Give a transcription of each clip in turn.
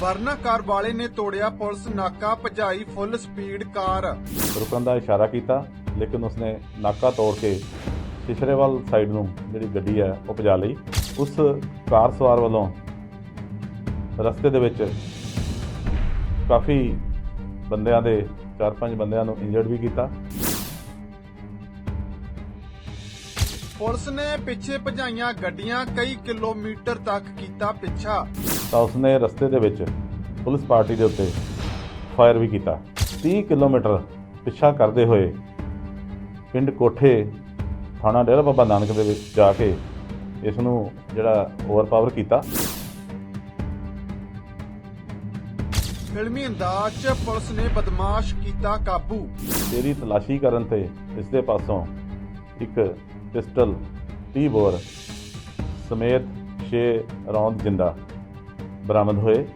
ਵਰਨਾ ਕਾਰ ਵਾਲੇ ਨੇ ਤੋੜਿਆ ਪੁਲਿਸ ਨਾਕਾ ਭਜਾਈ ਫੁੱਲ ਸਪੀਡ ਕਾਰ। ਰੁਕਣ ਦਾ ਇਸ਼ਾਰਾ ਕੀਤਾ ਲੇਕਿਨ ਉਸਨੇ ਨਾਕਾ ਤੋੜ ਕੇ ਸਿਸ਼ਰੇਵਾਲ ਸਾਈਡ ਨੂੰ ਜਿਹੜੀ ਗੱਡੀ ਹੈ ਉਹ ਭਜਾ ਲਈ। ਉਸ ਕਾਰ ਸਵਾਰ ਵੱਲੋਂ ਰਸਤੇ ਦੇ ਵਿੱਚ ਕਾਫੀ ਬੰਦਿਆਂ ਦੇ ਚਾਰ ਪੰਜ ਬੰਦਿਆਂ ਨੂੰ ਇੰਜਰਡ ਵੀ ਕੀਤਾ। ਪੁਲਿਸ ਨੇ ਪਿੱਛੇ ਭਜਾਈਆਂ ਗੱਡੀਆਂ ਕਈ ਕਿਲੋਮੀਟਰ ਤੱਕ ਕੀਤਾ ਪਿੱਛਾ। ਤਾਂ ਉਸਨੇ ਰਸਤੇ ਦੇ ਵਿੱਚ ਪੁਲਿਸ ਪਾਰਟੀ ਦੇ ਉੱਤੇ ਫਾਇਰ ਵੀ ਕੀਤਾ। 30 ਕਿਲੋਮੀਟਰ ਪਿੱਛਾ ਕਰਦੇ ਹੋਏ ਪਿੰਡ ਕੋਠੇ ਥਾਣਾ ਡੇਰਾ ਬਾਬਾ ਨਾਨਕ ਦੇ ਵਿੱਚ ਜਾ ਕੇ ਇਸ ਨੂੰ ਜਿਹੜਾ ਓਵਰਪਾਵਰ ਕੀਤਾ। ਫਿਲਮੀ ਅੰਦਾਜ਼ 'ਚ ਪੁਲਿਸ ਨੇ ਬਦਮਾਸ਼ ਕੀਤਾ ਕਾਬੂ। ਤੇਰੀ ਤਲਾਸ਼ੀ ਕਰਨ ਤੇ ਇਸ ਦੇ ਪਾਸੋਂ ਇੱਕ ਪਿਸਟਲ 30 ਬੋਰ ਸਮੇਤ 6 ਰੌਂਦ ਜਿੰਦਾ। ਬਰਾਮਦ ਹੋਏ।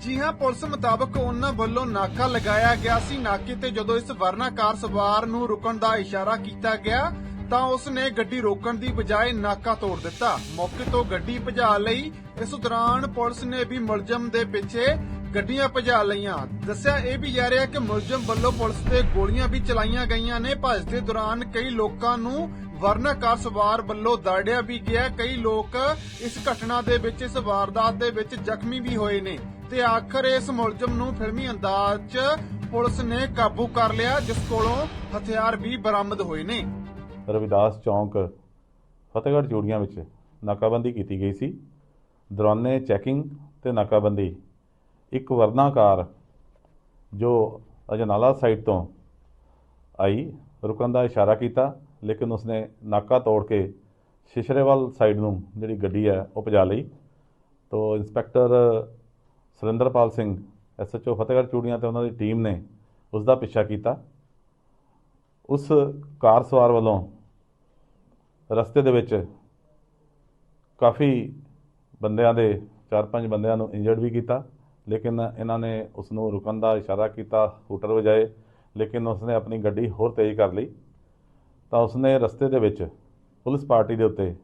ਜੀ ਹਾਂ, ਪੁਲਿਸ ਮੁਤਾਬਕ ਉਹਨਾਂ ਵੱਲੋਂ ਨਾਕਾ ਲਗਾਇਆ ਗਿਆ ਸੀ। ਨਾਕੇ ਤੇ ਜਦੋਂ ਇਸ ਵਰਨਾ ਕਾਰ ਸਵਾਰ ਨੂੰ ਰੁਕਣ ਦਾ ਇਸ਼ਾਰਾ ਕੀਤਾ ਗਿਆ, ਤਾਂ ਉਸ ਨੇ ਗੱਡੀ ਰੋਕਣ ਦੀ ਬਜਾਏ ਨਾਕਾ ਤੋੜ ਦਿੱਤਾ। ਮੌਕੇ ਤੋਂ ਗੱਡੀ ਭਜਾ ਲਈ। ਇਸ ਦੌਰਾਨ ਪੁਲਿਸ ਨੇ ਵੀ ਮੁਲਜ਼ਮ ਦੇ ਪਿੱਛੇ ਗੱਡੀਆਂ ਭਜਾ ਲਈਆਂ। ਦੱਸਿਆ ਇਹ ਵੀ ਜਾ ਰਿਹਾ ਕਿ ਮੁਲਜ਼ਮ ਵੱਲੋਂ ਪੁਲਿਸ ਤੇ ਗੋਲੀਆਂ ਵੀ ਚਲਾਈਆਂ ਗਈਆਂ ਨੇ। ਭੱਜ ਦੌਰਾਨ ਕਈ ਲੋਕਾਂ ਨੂੰ ਵਰਨਾ ਕਾਰ ਸਵਾਰ ਵੱਲੋਂ ਦਾੜਿਆ ਵੀ ਗਿਆ। ਕਈ ਲੋਕ ਇਸ ਘਟਨਾ ਦੇ ਵਿੱਚ, ਇਸ ਵਾਰਦਾਤ ਦੇ ਵਿੱਚ ਜ਼ਖਮੀ ਵੀ ਹੋਏ ਨੇ। ਤੇ ਆਖਰ ਇਸ ਮੁਲਜ਼ਮ ਨੂੰ ਫਿਲਮੀ ਅੰਦਾਜ਼ 'ਚ ਪੁਲਿਸ ਨੇ ਕਾਬੂ ਕਰ ਲਿਆ, ਜਿਸ ਕੋਲੋਂ ਹਥਿਆਰ ਵੀ ਬਰਾਮਦ ਹੋਏ ਨੇ। ਰਵਿਦਾਸ ਚੌਂਕ, ਫਤਿਹਗੜ੍ਹ ਚੂੜੀਆਂ ਵਿੱਚ ਨਾਕਾਬੰਦੀ ਕੀਤੀ ਗਈ ਸੀ। ਦੌਰਾਨੇ ਚੈਕਿੰਗ ਤੇ ਨਾਕਾਬੰਦੀ ਇੱਕ ਵਰਨਾਕਾਰ ਜੋ ਅਜਨਾਲਾ ਸਾਈਡ ਤੋਂ ਆਈ, ਰੁਕਣ ਦਾ ਇਸ਼ਾਰਾ ਕੀਤਾ, ਲੇਕਿਨ ਉਸਨੇ ਨਾਕਾ ਤੋੜ ਕੇ ਸ਼ਿਸ਼ਰੇਵਾਲ ਸਾਈਡ ਨੂੰ ਜਿਹੜੀ ਗੱਡੀ ਹੈ ਉਹ ਪਜਾ ਲਈ। ਤੋ ਇੰਸਪੈਕਟਰ ਸੁਰਿੰਦਰਪਾਲ ਸਿੰਘ ਐਸਐਚਓ ਫਤਿਹਗੜ੍ਹ ਚੂੜੀਆਂ ਤੇ ਉਹਨਾਂ ਦੀ ਟੀਮ ਨੇ ਉਸ ਦਾ ਪਿੱਛਾ ਕੀਤਾ। ਉਸ ਕਾਰ ਸਵਾਰ ਵੱਲੋਂ ਰਸਤੇ ਦੇ ਵਿੱਚ ਕਾਫੀ ਬੰਦਿਆਂ ਦੇ ਚਾਰ ਪੰਜ ਬੰਦਿਆਂ ਨੂੰ ਇੰਜਰਡ ਵੀ ਕੀਤਾ। ਲੇਕਿਨ ਇਹਨਾਂ ਨੇ ਉਸ ਨੂੰ ਰੁਕਣ ਦਾ ਇਸ਼ਾਰਾ ਕੀਤਾ ਹੂਟਰ ਵਜਾਏ, ਲੇਕਿਨ ਉਸਨੇ ਆਪਣੀ ਗੱਡੀ ਹੋਰ ਤੇਜ਼ ਕਰ ਲਈ। ਤਾਂ ਉਸਨੇ ਰਸਤੇ ਦੇ ਵਿੱਚ ਪੁਲਿਸ ਪਾਰਟੀ ਦੇ ਉੱਤੇ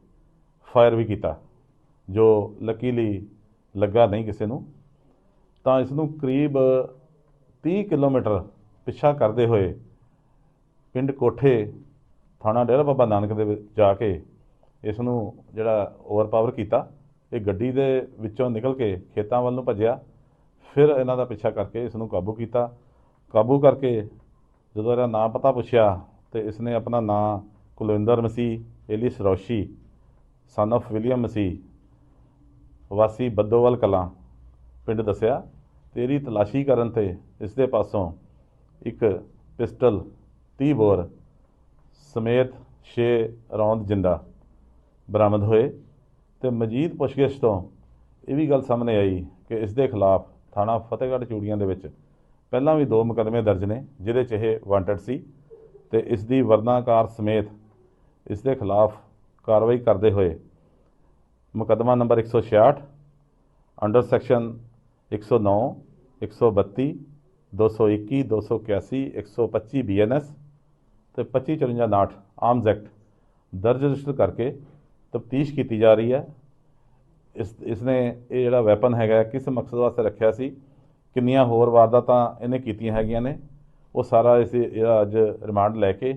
ਫਾਇਰ ਵੀ ਕੀਤਾ, ਜੋ ਲੱਕੀਲੀ ਲੱਗਾ ਨਹੀਂ ਕਿਸੇ ਨੂੰ। ਤਾਂ ਇਸ ਨੂੰ ਕਰੀਬ 30 ਕਿਲੋਮੀਟਰ ਪਿੱਛਾ ਕਰਦੇ ਹੋਏ ਪਿੰਡ ਕੋਠੇ ਥਾਣਾ ਡੇਰਾ ਬਾਬਾ ਨਾਨਕ ਦੇ ਵਿੱਚ ਜਾ ਕੇ ਇਸ ਨੂੰ ਜਿਹੜਾ ਓਵਰਪਾਵਰ ਕੀਤਾ, ਇਹ ਗੱਡੀ ਦੇ ਵਿੱਚੋਂ ਨਿਕਲ ਕੇ ਖੇਤਾਂ ਵੱਲ ਨੂੰ ਭੱਜਿਆ। ਫਿਰ ਇਹਨਾਂ ਦਾ ਪਿੱਛਾ ਕਰਕੇ ਇਸ ਨੂੰ ਕਾਬੂ ਕੀਤਾ। ਕਾਬੂ ਕਰਕੇ ਜਦੋਂ ਇਹਦਾ ਨਾਂ ਪਤਾ ਪੁੱਛਿਆ ਤੇ ਇਸ ਨੇ ਆਪਣਾ ਨਾਂ Kulwinder Masih, alias Roshi son of William Masih, ਵਾਸੀ ਬੱਦੋਵਾਲ ਕਲਾਂ ਪਿੰਡ ਦੱਸਿਆ। ਤੇਰੀ ਤਲਾਸ਼ੀ ਕਰਨ ਤੇ ਇਸ ਦੇ ਪਾਸੋਂ ਇੱਕ ਪਿਸਟਲ 30 ਬੋਰ ਸਮੇਤ 6 ਰੌਂਦ ਜਿੰਦਾ ਬਰਾਮਦ ਹੋਏ ਤੇ ਮਜੀਦ ਪੁੱਛਗਿੱਛ ਤੋਂ ਇਹ ਵੀ ਗੱਲ ਸਾਹਮਣੇ ਆਈ ਕਿ ਇਸ ਦੇ ਖਿਲਾਫ ਥਾਣਾ ਫਤਿਹਗੜ੍ਹ ਚੂੜੀਆਂ ਦੇ ਵਿੱਚ। ਪਹਿਲਾਂ ਵੀ ਦੋ ਮੁਕੱਦਮੇ ਦਰਜ ਨੇ, ਜਿਹਦੇ 'ਚ ਇਹ ਵਾਂਟਡ ਸੀ ਤੇ ਇਸ ਦੀ ਵਰਨਾਕਾਰ ਸਮੇਤ ਇਸ ਦੇ ਖਿਲਾਫ ਕਾਰਵਾਈ ਕਰਦੇ ਹੋਏ ਮੁਕੱਦਮਾ ਨੰਬਰ 166 ਅੰਡਰ ਸੈਕਸ਼ਨ 109 132 221 281 125 ਬੀਐਨਐਸ ਤੇ 2554 ਆਰਮਜ਼ ਐਕਟ ਦਰਜ ਰਜਿਸਟਰ ਕਰਕੇ ਤਫਤੀਸ਼ ਕੀਤੀ ਜਾ ਰਹੀ ਹੈ। ਇਸ, ਇਸਨੇ ਇਹ ਜਿਹੜਾ ਵੈਪਨ ਹੈਗਾ, ਕਿਸ ਮਕਸਦ ਵਾਸਤੇ ਰੱਖਿਆ ਸੀ, ਕਿੰਨੀਆਂ ਹੋਰ ਵਾਰਦਾਤਾਂ ਇਹਨੇ ਕੀਤੀਆਂ ਹੈਗੀਆਂ ਨੇ, ਉਹ ਸਾਰਾ ਇਸ ਇਹਦਾ ਅੱਜ ਰਿਮਾਂਡ ਲੈ ਕੇ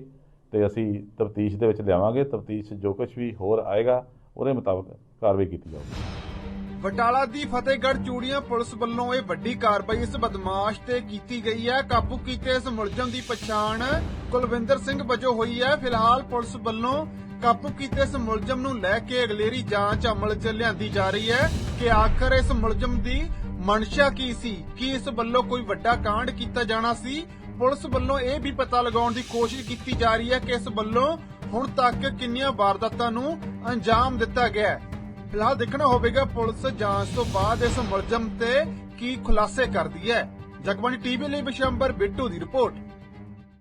ਤੇ ਅਸੀਂ ਤਫਤੀਸ਼ ਦੇ ਵਿੱਚ ਲਿਆਵਾਂਗੇ। ਤਫਤੀਸ਼ ਜੋ ਕੁਝ ਵੀ ਹੋਰ ਆਏਗਾ, ਉਹਦੇ ਮੁਤਾਬਕ ਕਾਰਵਾਈ ਕੀਤੀ ਜਾਊਗੀ। ਬਟਾਲਾ ਦੀ ਫਤਿਹਗੜ੍ਹ ਚੂੜੀਆਂ ਪੁਲਿਸ ਵੱਲੋਂ ਇਹ ਵੱਡੀ ਕਾਰਵਾਈ ਇਸ ਬਦਮਾਸ਼ ਤੇ ਕੀਤੀ ਗਈ ਹੈ। ਕਾਬੂ ਕੀਤੇ ਇਸ ਮੁਲਜ਼ਮ ਦੀ ਪਛਾਣ ਕੁਲਵਿੰਦਰ ਸਿੰਘ ਵਜੋਂ ਹੋਈ ਹੈ। ਫਿਲਹਾਲ ਪੁਲਿਸ ਵੱਲੋਂ ਕਾਬੂ ਕੀਤੇ ਇਸ ਮੁਲਜ਼ਮ ਨੂੰ ਲੈ ਕੇ ਅਗਲੇਰੀ ਜਾਂਚ ਅਮਲ 'ਚ ਲਿਆਂਦੀ ਜਾ ਰਹੀ ਹੈ ਕਿ ਆਖਰ ਇਸ ਮੁਲਜ਼ਮ ਦੀ ਮਨਸ਼ਾ ਕੀ ਸੀ? ਕੀ ਇਸ ਵੱਲੋਂ ਕੋਈ ਵੱਡਾ ਕਾਂਡ ਕੀਤਾ ਜਾਣਾ ਸੀ? ਪੁਲਿਸ ਵੱਲੋਂ ਇਹ ਵੀ ਪਤਾ ਲਗਾਉਣ ਦੀ ਕੋਸ਼ਿਸ਼ ਕੀਤੀ ਜਾ ਰਹੀ ਹੈ ਕਿ ਇਸ ਵੱਲੋਂ ਹੁਣ ਤੱਕ ਕਿੰਨੀਆਂ ਵਾਰਦਾਤਾਂ ਨੂੰ ਅੰਜਾਮ ਦਿੱਤਾ ਗਿਆ ਹੈ। ਫਿਲਹਾਲ ਦੇਖਣਾ ਹੋਵੇਗਾ ਪੁਲਿਸ ਜਾਂਚ ਤੋਂ ਬਾਅਦ ਇਸ ਮੁਲਜ਼ਮ ਤੇ ਕੀ ਖੁਲਾਸੇ ਕਰਦੀ ਹੈ। ਜਗਬਾਣੀ ਟੀਵੀ ਲਈ ਬਿਸ਼ੰਬਰ ਬਿੱਟੂ ਦੀ ਰਿਪੋਰਟ।